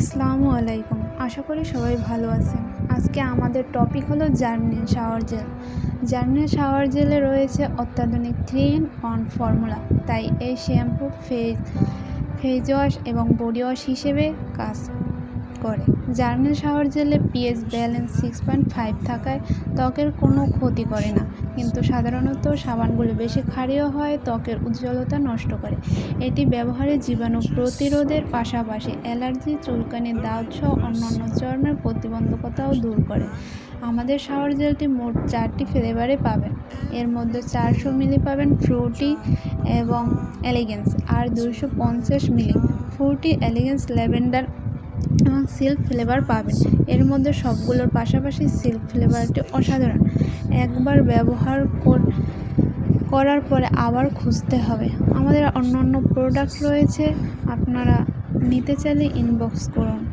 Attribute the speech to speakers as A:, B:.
A: আসসালামু আলাইকুম। আশা করি সবাই ভালো আছেন। আজকে আমাদের টপিক হলো Journey shower gel. Journey shower জেলে রয়েছে অত্যাধুনিক ক্লিন অন ফর্মুলা। তাই এই শ্যাম্পু ফেস ফেস ওয়াশ এবং বডি ওয়াশ হিসেবে কাজ করে জার্নি শাওয়ার জেলে P S balance six point five থাকায় ত্বকের কোনো ক্ষতি করে না। কিন্তু সাধারণত সাবানগুলো বেশি ক্ষারীয় হয়, ত্বকের উজ্জ্বলতা নষ্ট করে। এটি ব্যবহারে জীবাণু প্রতিরোধের পাশাপাশি অ্যালার্জি, চুলকানি সহ অন্যান্য চর্মের প্রতিবন্ধকতাও দূর করে। আমাদের শাওয়ার জেলটি মোট চারটি ফ্লেভারে পাবেন। এর মধ্যে চারশো মিলি পাবেন ফ্রুটি এবং এলিগেন্স আর দুশো পঞ্চাশ মিলি। ফ্রুটি, এলিগেন্স, ল্যাভেন্ডার এবং সিল্ক ফ্লেভার পাবেন। এর মধ্যে সবগুলোর পাশাপাশি সিল্ক ফ্লেভারটি অসাধারণ। একবার ব্যবহার কর- করার পরে আবার খুঁজতে হবে। আমাদের অন্য অন্য প্রোডাক্ট রয়েছে, আপনারা নিতে চাইলে ইনবক্স করুন।